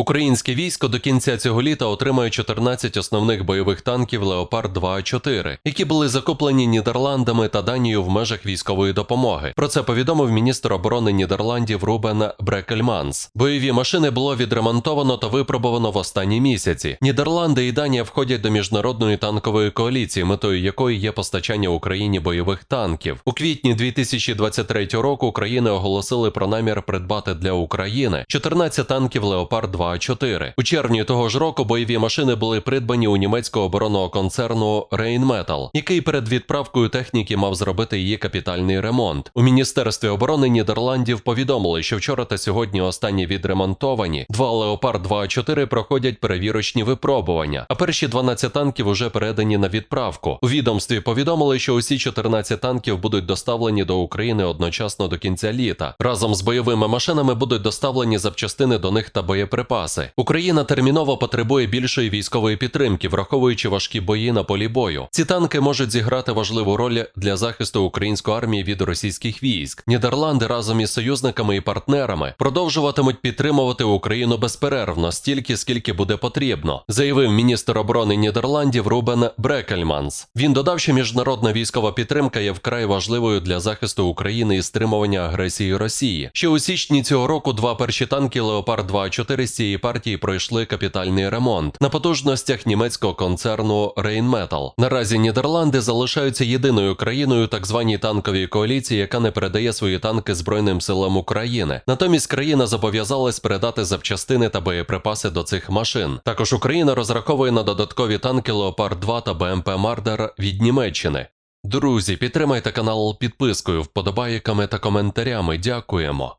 Українське військо до кінця цього літа отримає 14 основних бойових танків Леопард 2А4, які були закуплені Нідерландами та Данією в межах військової допомоги. Про це повідомив міністр оборони Нідерландів Рубен Брекельманс. Бойові машини було відремонтовано та випробовано в останні місяці. Нідерланди і Данія входять до міжнародної танкової коаліції, метою якої є постачання Україні бойових танків. У квітні 2023 року України оголосили про намір придбати для України 14 танків Леопард 2 А4. У червні того ж року бойові машини були придбані у німецького оборонного концерну Rheinmetall, який перед відправкою техніки мав зробити її капітальний ремонт. У міністерстві оборони Нідерландів повідомили, що вчора та сьогодні останні відремонтовані два Леопард 2 А4 проходять перевірочні випробування, а перші 12 танків уже передані на відправку. У відомстві повідомили, що усі 14 танків будуть доставлені до України одночасно до кінця літа. Разом з бойовими машинами будуть доставлені запчастини до них та боєприпаси. Україна терміново потребує більшої військової підтримки, враховуючи важкі бої на полі бою. Ці танки можуть зіграти важливу роль для захисту української армії від російських військ. Нідерланди разом із союзниками і партнерами продовжуватимуть підтримувати Україну безперервно, стільки скільки буде потрібно, заявив міністр оборони Нідерландів Рубен Брекельманс. Він додав, що міжнародна військова підтримка є вкрай важливою для захисту України і стримування агресії Росії. Ще у січні цього року два перші танки Леопард 2 4 з цієї партії пройшли капітальний ремонт на потужностях німецького концерну Rheinmetall. Наразі Нідерланди залишаються єдиною країною так званій танковій коаліції, яка не передає свої танки Збройним силам України. Натомість країна зобов'язалась передати запчастини та боєприпаси до цих машин. Також Україна розраховує на додаткові танки Леопард 2 та БМП Мардер від Німеччини. Друзі, підтримайте канал підпискою, вподобайками та коментарями. Дякуємо.